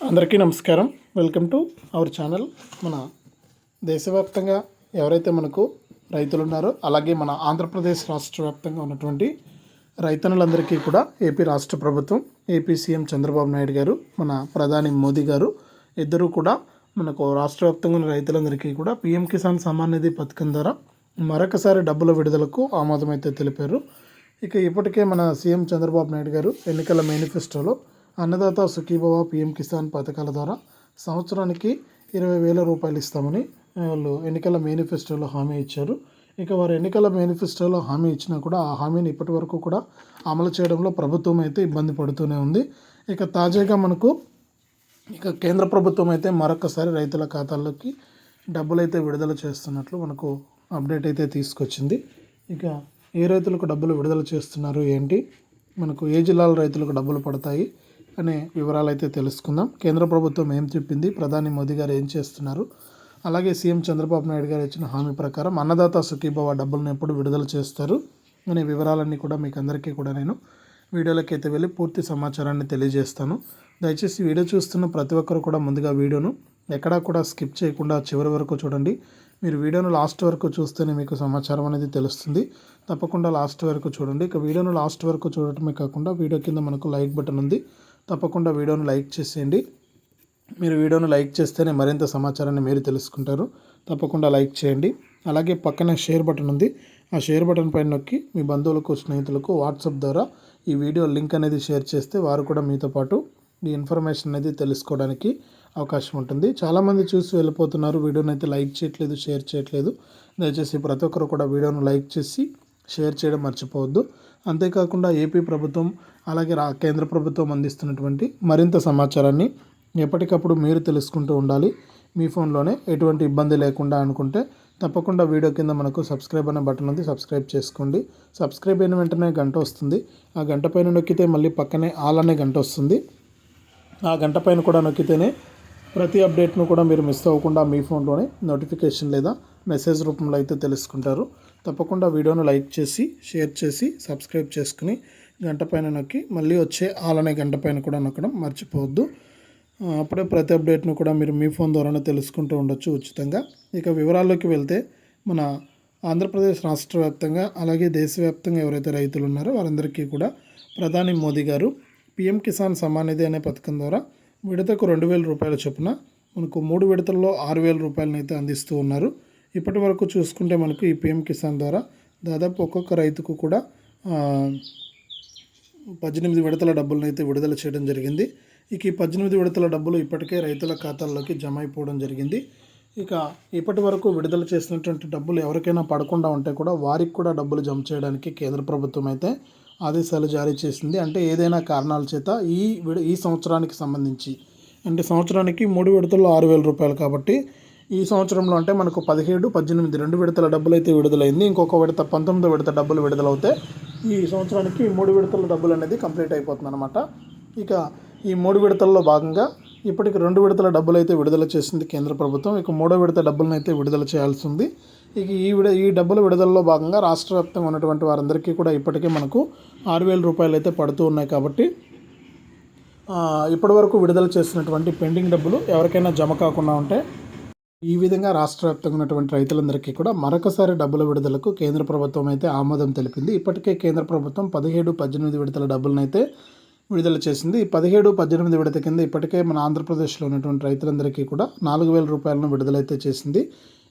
అందరికీ నమస్కారం. Welcome to our channel మన దేశవ్యాప్తంగా ఎవరైతే మనకు రైతులు ఉన్నారో అలాగే మన ఆంధ్రప్రదేశ్ రాష్ట్ర వ్యాప్తంగా ఉన్నటువంటి రైతన్నులందరికీ కూడా ఏపీ రాష్ట్ర ప్రభుత్వం ఏపీ సీఎం చంద్రబాబు నాయుడు గారు మన ప్రధాని మోదీ గారు ఇద్దరూ కూడా మనకు రాష్ట్ర వ్యాప్తంగా ఉన్న రైతులందరికీ కూడా పీఎం కిసాన్ సమ్మాన్ నిధి పథకం ద్వారా మరొకసారి డబ్బుల విడుదలకు ఆమోదమైతే తెలిపారు. ఇక ఇప్పటికే మన సీఎం చంద్రబాబు నాయుడు గారు ఎన్నికల మేనిఫెస్టోలో అన్నదాత సుఖీభవ పిఎం కిసాన్ పథకాల ద్వారా సంవత్సరానికి ఇరవై వేల రూపాయలు ఇస్తామని వాళ్ళు ఎన్నికల మేనిఫెస్టోలో హామీ ఇచ్చారు. ఇక వారు ఎన్నికల మేనిఫెస్టోలో హామీ ఇచ్చినా కూడా ఆ హామీని ఇప్పటి వరకు కూడా అమలు చేయడంలో ప్రభుత్వం అయితే ఇబ్బంది పడుతూనే ఉంది. ఇక తాజాగా మనకు ఇక కేంద్ర ప్రభుత్వం అయితే మరొకసారి రైతుల ఖాతాల్లోకి డబ్బులు అయితే విడుదల చేస్తున్నట్లు మనకు అప్డేట్ అయితే తీసుకొచ్చింది. ఇక ఏ రైతులకు డబ్బులు విడుదల చేస్తున్నారు ఏంటి? మనకు ఏ జిల్లాల రైతులకు డబ్బులు పడతాయి? అనే వివరాలు అయితే తెలుసుకుందాం. కేంద్ర ప్రభుత్వం ఏం చెప్పింది? ప్రధాని మోదీ గారు ఏం చేస్తున్నారు? అలాగే సీఎం చంద్రబాబు నాయుడు గారు ఇచ్చిన హామీ ప్రకారం అన్నదాత సుఖీభవ డబ్బులను ఎప్పుడు విడుదల చేస్తారు? అనే వివరాలన్నీ కూడా మీకు అందరికీ కూడా నేను వీడియోలోకి అయితే వెళ్ళి పూర్తి సమాచారాన్ని తెలియజేస్తాను. దయచేసి వీడియో చూస్తున్న ప్రతి ఒక్కరు కూడా ముందుగా వీడియోను ఎక్కడా కూడా స్కిప్ చేయకుండా చివరి వరకు చూడండి. మీరు వీడియోను లాస్ట్ వరకు చూస్తేనే మీకు సమాచారం అనేది తెలుస్తుంది. తప్పకుండా లాస్ట్ వరకు చూడండి. ఇక వీడియోను లాస్ట్ వరకు చూడటమే కాకుండా వీడియో కింద మనకు లైక్ బటన్ ఉంది. తప్పకుండా వీడియోను లైక్ చేసేయండి. మీరు వీడియోను లైక్ చేస్తేనే మరింత సమాచారాన్ని మీరు తెలుసుకుంటారు. తప్పకుండా లైక్ చేయండి. అలాగే పక్కనే షేర్ బటన్ ఉంది. ఆ షేర్ బటన్ పైన నొక్కి మీ బంధువులకు స్నేహితులకు వాట్సాప్ ద్వారా ఈ వీడియో లింక్ అనేది షేర్ చేస్తే వారు కూడా మీతో పాటు ఈ ఇన్ఫర్మేషన్ అనేది తెలుసుకోవడానికి అవకాశం ఉంటుంది. చాలామంది చూసి వెళ్ళిపోతున్నారు. వీడియోని అయితే లైక్ చేయట్లేదు షేర్ చేయట్లేదు. దయచేసి ప్రతి ఒక్కరు కూడా వీడియోను లైక్ చేసి షేర్ చేయడం మర్చిపోవద్దు. అంతేకాకుండా ఏపీ ప్రభుత్వం అలాగే రా కేంద్ర ప్రభుత్వం అందిస్తున్నటువంటి మరింత సమాచారాన్ని ఎప్పటికప్పుడు మీరు తెలుసుకుంటూ ఉండాలి. మీ ఫోన్లోనే ఎటువంటి ఇబ్బంది లేకుండా అనుకుంటే తప్పకుండా వీడియో కింద మనకు సబ్స్క్రైబ్ అనే బటన్ ఉంది సబ్స్క్రైబ్ చేసుకోండి. సబ్స్క్రైబ్ అయిన వెంటనే గంట వస్తుంది. ఆ గంట పైన నొక్కితే మళ్ళీ పక్కనే ఆల్ అనే గంట వస్తుంది. ఆ గంట పైన కూడా నొక్కితేనే ప్రతి అప్డేట్ను కూడా మీరు మిస్ అవ్వకుండా మీ ఫోన్లోనే నోటిఫికేషన్ లేదా మెసేజ్ రూపంలో అయితే తెలుసుకుంటారు. తప్పకుండా వీడియోను లైక్ చేసి షేర్ చేసి సబ్స్క్రైబ్ చేసుకుని గంట పైన నొక్కి మళ్ళీ వచ్చే ఆల్ అనే గంట పైన కూడా నొక్కడం మర్చిపోవద్దు. అప్పుడే ప్రతి అప్డేట్ను కూడా మీరు మీ ఫోన్ ద్వారానే తెలుసుకుంటూ ఉండొచ్చు ఉచితంగా. ఇక వివరాల్లోకి వెళ్తే మన ఆంధ్రప్రదేశ్ రాష్ట్ర వ్యాప్తంగా అలాగే దేశవ్యాప్తంగా ఎవరైతే రైతులు ఉన్నారో వారందరికీ కూడా ప్రధాని మోదీ గారు పిఎం కిసాన్ సమానిధి అనే పథకం ద్వారా విడతకు రెండు వేల రూపాయల చొప్పున మనకు మూడు విడతల్లో ఆరు వేల రూపాయలనైతే అందిస్తూ ఉన్నారు. ఇప్పటి వరకు చూసుకుంటే మనకు ఈ పిఎం కిసాన్ ద్వారా దాదాపు ఒక్కొక్క రైతుకు కూడా పద్దెనిమిది విడతల డబ్బులను అయితే విడుదల చేయడం జరిగింది. ఇక ఈ పద్దెనిమిది విడతల డబ్బులు ఇప్పటికే రైతుల ఖాతాల్లోకి జమ అయిపోవడం జరిగింది. ఇక ఇప్పటి వరకు విడుదల చేసినటువంటి డబ్బులు ఎవరికైనా పడకుండా ఉంటే కూడా వారికి కూడా డబ్బులు జమ చేయడానికి కేంద్ర ప్రభుత్వం అయితే ఆదేశాలు జారీ చేసింది. అంటే ఏదైనా కారణాల చేత ఈ విడ ఈ సంవత్సరానికి సంబంధించి అంటే సంవత్సరానికి మూడు విడతల్లో ఆరు వేల రూపాయలు కాబట్టి ఈ సంవత్సరంలో అంటే మనకు పదిహేడు పద్దెనిమిది రెండు విడతల డబ్బులు అయితే విడుదలైంది. ఇంకొక విడత పంతొమ్మిదో విడత డబ్బులు విడుదలవుతాయి ఈ సంవత్సరానికి మూడు విడతల డబ్బులు అనేది కంప్లీట్ అయిపోతుంది అనమాట ఇక ఈ మూడు విడతల్లో భాగంగా ఇప్పటికి రెండు విడతల డబ్బులు అయితే విడుదల చేసింది కేంద్ర ప్రభుత్వం. ఇక మూడో విడత డబ్బులను అయితే విడుదల చేయాల్సి ఉంది ఇక ఈ విడ ఈ డబ్బుల విడుదలలో భాగంగా రాష్ట్ర వ్యాప్తంగా ఉన్నటువంటి వారందరికీ కూడా ఇప్పటికే మనకు ఆరు వేల రూపాయలు అయితే పడుతూ ఉన్నాయి కాబట్టి ఇప్పటివరకు విడుదల చేసినటువంటి పెండింగ్ డబ్బులు ఎవరికైనా జమ కాకుండా ఉంటే ఈ విధంగా రాష్ట్ర వ్యాప్తంగా ఉన్నటువంటి రైతులందరికీ కూడా మరొకసారి డబ్బుల విడుదలకు కేంద్ర ప్రభుత్వం అయితే ఆమోదం తెలిపింది. ఇప్పటికే కేంద్ర ప్రభుత్వం పదిహేడు పద్దెనిమిది విడతల డబ్బులనైతే విడుదల చేసింది. ఈ పదిహేడు పద్దెనిమిది విడత కింద ఇప్పటికే మన ఆంధ్రప్రదేశ్లో ఉన్నటువంటి రైతులందరికీ కూడా నాలుగు వేల రూపాయలను విడుదలైతే చేసింది.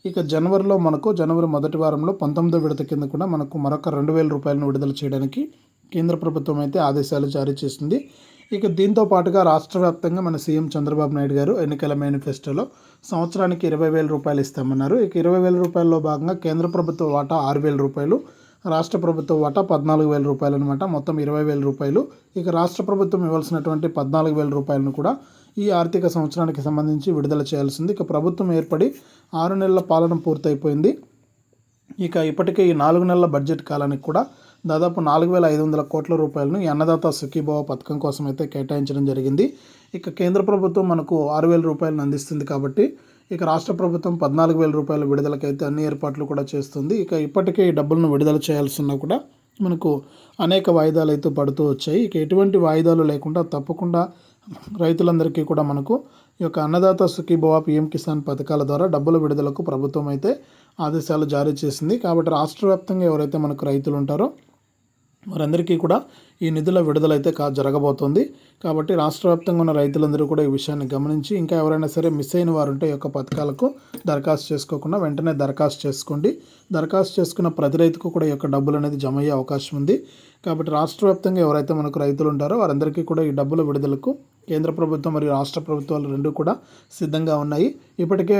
ఇక జనవరిలో మనకు జనవరి మొదటి వారంలో పంతొమ్మిదో విడత కింద కూడా మనకు మరొక రెండు వేల రూపాయలను విడుదల చేయడానికి కేంద్ర ప్రభుత్వం అయితే ఆదేశాలు జారీ చేసింది. ఇక దీంతో పాటుగా రాష్ట్ర వ్యాప్తంగా మన సీఎం చంద్రబాబు నాయుడు గారు ఎన్నికల మేనిఫెస్టోలో సంవత్సరానికి ఇరవై వేల రూపాయలు ఇస్తామన్నారు. ఇక ఇరవై వేల రూపాయల్లో భాగంగా కేంద్ర ప్రభుత్వ వాటా ఆరు వేల రూపాయలు రాష్ట్ర ప్రభుత్వ వాటా పద్నాలుగు వేల రూపాయలు అనమాట మొత్తం ఇరవై వేల రూపాయలు. ఇక రాష్ట్ర ప్రభుత్వం ఇవ్వాల్సినటువంటి పద్నాలుగు వేల రూపాయలను కూడా ఈ ఆర్థిక సంవత్సరానికి సంబంధించి విడుదల చేయాల్సింది. ఇక ప్రభుత్వం ఏర్పడి ఆరు నెలల పాలన పూర్తయిపోయింది. ఇక ఇప్పటికే ఈ నాలుగు నెలల బడ్జెట్ కాలానికి కూడా దాదాపు నాలుగు వేల ఐదు వందల కోట్ల రూపాయలను అన్నదాత సుఖీభావ పథకం కోసం అయితే కేటాయించడం జరిగింది. ఇక కేంద్ర ప్రభుత్వం మనకు ఆరు వేల రూపాయలను అందిస్తుంది కాబట్టి ఇక రాష్ట్ర ప్రభుత్వం పద్నాలుగు వేల రూపాయల విడుదలకైతే అన్ని ఏర్పాట్లు కూడా చేస్తుంది. ఇక ఇప్పటికే ఈ డబ్బులను విడుదల చేయాల్సి కూడా మనకు అనేక వాయిదాలు అయితే పడుతూ వచ్చాయి. ఇక ఎటువంటి వాయిదాలు లేకుండా తప్పకుండా రైతులందరికీ కూడా మనకు ఈ యొక్క అన్నదాత సుఖీభవ పిఎం కిసాన్ పథకాల ద్వారా డబ్బుల విడుదలకు ప్రభుత్వం అయితే ఆదేశాలు జారీ చేసింది. కాబట్టి రాష్ట్ర వ్యాప్తంగా ఎవరైతే మనకు రైతులు ఉంటారో వారందరికీ కూడా ఈ నిధుల విడుదలైతే కా జరగబోతోంది. కాబట్టి రాష్ట్ర వ్యాప్తంగా ఉన్న రైతులందరూ కూడా ఈ విషయాన్ని గమనించి ఇంకా ఎవరైనా సరే మిస్ అయిన వారు ఉంటే ఈ యొక్క పథకాలకు దరఖాస్తు చేసుకోకుండా వెంటనే దరఖాస్తు చేసుకోండి. దరఖాస్తు చేసుకున్న ప్రతి రైతుకు కూడా ఈ యొక్క డబ్బులు అనేది జమ అయ్యే అవకాశం ఉంది. కాబట్టి రాష్ట్ర వ్యాప్తంగా ఎవరైతే మనకు రైతులు ఉంటారో వారందరికీ కూడా ఈ డబ్బుల విడుదలకు కేంద్ర ప్రభుత్వం మరియు రాష్ట్ర ప్రభుత్వాలు రెండు కూడా సిద్ధంగా ఉన్నాయి. ఇప్పటికే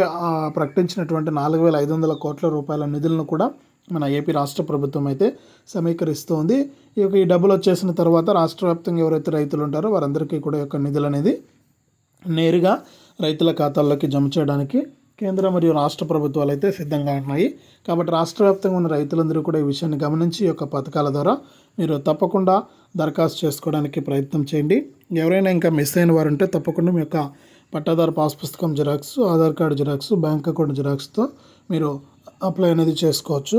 ప్రకటించినటువంటి నాలుగు వేల ఐదు వందల కోట్ల రూపాయల నిధులను కూడా మన ఏపీ రాష్ట్ర ప్రభుత్వం అయితే సమీకరిస్తోంది. ఈ యొక్క ఈ డబ్బులు వచ్చేసిన తర్వాత రాష్ట్ర వ్యాప్తంగా ఎవరైతే రైతులు ఉంటారో వారందరికీ కూడా యొక్క నిధులు అనేది నేరుగా రైతుల ఖాతాల్లోకి జమ చేయడానికి కేంద్ర మరియు రాష్ట్ర ప్రభుత్వాలు అయితే సిద్ధంగా ఉన్నాయి. కాబట్టి రాష్ట్ర వ్యాప్తంగా ఉన్న రైతులందరూ కూడా ఈ విషయాన్ని గమనించి ఈ యొక్క పథకాల ద్వారా మీరు తప్పకుండా దరఖాస్తు చేసుకోవడానికి ప్రయత్నం చేయండి. ఎవరైనా ఇంకా మిస్ అయిన వారు ఉంటే తప్పకుండా మీ యొక్క పట్టాదారు పాస్ పుస్తకం xerox Aadhaar card xerox bank account జిరాక్స్తో మీరు అప్లై అనేది చేసుకోవచ్చు.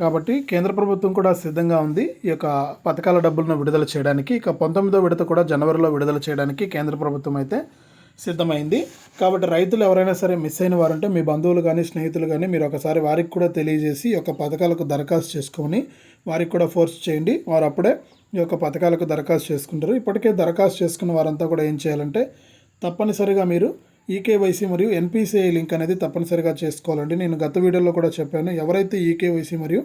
కాబట్టి కేంద్ర ప్రభుత్వం కూడా సిద్ధంగా ఉంది. ఈ యొక్క పథకాల డబ్బులను విడుదల చేయడానికి. ఇక పంతొమ్మిదో విడత కూడా జనవరిలో విడుదల చేయడానికి కేంద్ర ప్రభుత్వం అయితే సిద్ధమైంది. కాబట్టి రైతులు ఎవరైనా సరే మిస్ అయిన వారు మీ బంధువులు కానీ స్నేహితులు కానీ మీరు ఒకసారి వారికి కూడా తెలియజేసి ఈ యొక్క పథకాలకు దరఖాస్తు చేసుకొని వారికి కూడా ఫోర్స్ చేయండి. వారు అప్పుడే ఈ యొక్క పథకాలకు దరఖాస్తు చేసుకుంటారు. ఇప్పటికే దరఖాస్తు చేసుకున్న వారంతా కూడా ఏం చేయాలంటే తప్పనిసరిగా మీరు ఈకేవైసీ మరియు ఎన్పిసిఐ లింక్ అనేది తప్పనిసరిగా చేసుకోవాలండి. నేను గత వీడియోలో కూడా చెప్పాను ఎవరైతే ఈకేవైసీ మరియు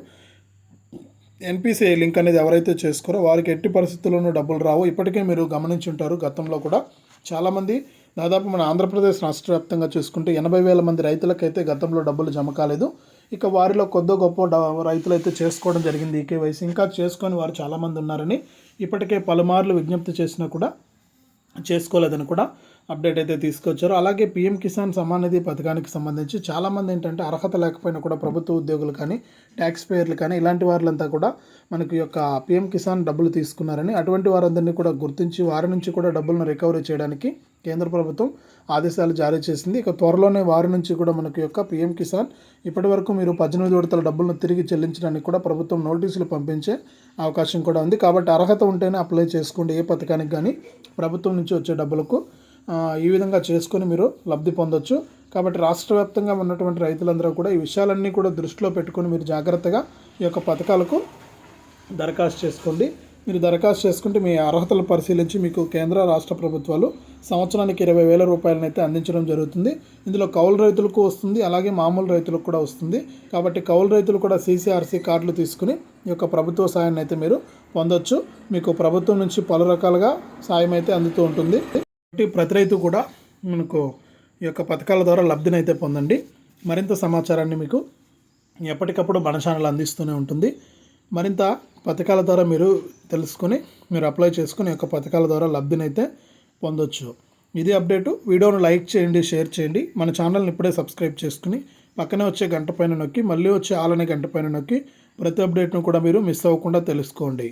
ఎన్పిసిఐ లింక్ అనేది ఎవరైతే చేసుకోరో వారికి ఎట్టి పరిస్థితుల్లోనూ డబ్బులు రావు. ఇప్పటికే మీరు గమనించుంటారు గతంలో కూడా చాలామంది దాదాపు మన ఆంధ్రప్రదేశ్ రాష్ట్ర వ్యాప్తంగా చూసుకుంటే ఎనభై వేల మంది రైతులకైతే గతంలో డబ్బులు జమ కాలేదు. ఇక వారిలో కొద్ది గొప్ప రైతులైతే రైతులు అయితే చేసుకోవడం జరిగింది ఈ కేవైసీ ఇంకా చేసుకొని వారు చాలామంది ఉన్నారని ఇప్పటికే పలుమార్లు విజ్ఞప్తి చేసినా కూడా చేసుకోలేదని కూడా అప్డేట్ అయితే తీసుకొచ్చారు. అలాగే పీఎం కిసాన్ సమ్మాన్ నిధి పథకానికి సంబంధించి చాలామంది ఏంటంటే అర్హత లేకపోయినా కూడా ప్రభుత్వ ఉద్యోగులు కానీ ట్యాక్స్ పేయర్లు కానీ ఇలాంటి వారంతా కూడా మనకి యొక్క పీఎం కిసాన్ డబ్బులు తీసుకున్నారని అటువంటి వారందరినీ కూడా గుర్తించి వారి నుంచి కూడా డబ్బులను రికవరీ చేయడానికి కేంద్ర ప్రభుత్వం ఆదేశాలు జారీ చేసింది. ఇక త్వరలోనే వారి నుంచి కూడా మనకి యొక్క పీఎం కిసాన్ ఇప్పటి వరకు మీరు పద్దెనిమిది విడతల డబ్బులను తిరిగి చెల్లించడానికి కూడా ప్రభుత్వం నోటీసులు పంపించే అవకాశం కూడా ఉంది. కాబట్టి అర్హత ఉంటేనే అప్లై చేసుకోండి. ఏ పథకానికి కానీ ప్రభుత్వం నుంచి వచ్చే డబ్బులకు ఈ విధంగా చేసుకొని మీరు లబ్ధి పొందొచ్చు. కాబట్టి రాష్ట్ర వ్యాప్తంగా ఉన్నటువంటి రైతులందరూ కూడా ఈ విషయాలన్నీ కూడా దృష్టిలో పెట్టుకొని మీరు జాగ్రత్తగా ఈ యొక్క పథకాలకు దరఖాస్తు చేసుకోండి. మీరు దరఖాస్తు చేసుకుంటే మీ అర్హతలు పరిశీలించి మీకు కేంద్ర రాష్ట్ర ప్రభుత్వాలు సంవత్సరానికి ఇరవై వేల రూపాయలను అయితే అందించడం జరుగుతుంది. ఇందులో కౌలు రైతులకు వస్తుంది అలాగే మామూలు రైతులకు కూడా వస్తుంది. కాబట్టి కౌలు రైతులు కూడా సీసీఆర్సీ కార్డులు తీసుకుని ఈ యొక్క ప్రభుత్వ సాయాన్ని అయితే మీరు పొందొచ్చు. మీకు ప్రభుత్వం నుంచి పలు రకాలుగా సాయం అయితే అందుతూ ఉంటుంది. కాబట్టి ప్రతి రైతు కూడా మనకు ఈ యొక్క పథకాల ద్వారా లబ్ధిని అయితే పొందండి. మరింత సమాచారాన్ని మీకు ఎప్పటికప్పుడు మన ఛానల్ అందిస్తూనే ఉంటుంది. మరింత పథకాల ద్వారా మీరు తెలుసుకొని మీరు అప్లై చేసుకుని యొక్క పథకాల ద్వారా లబ్ధినైతే పొందొచ్చు. ఇది అప్డేటు. వీడియోను లైక్ చేయండి షేర్ చేయండి. మన ఛానల్ని ఇప్పుడే సబ్స్క్రైబ్ చేసుకుని పక్కనే వచ్చే గంట పైన నొక్కి మళ్ళీ వచ్చే ఆలనే గంట పైన నొక్కి ప్రతి అప్డేట్ను కూడా మీరు మిస్ అవ్వకుండా తెలుసుకోండి.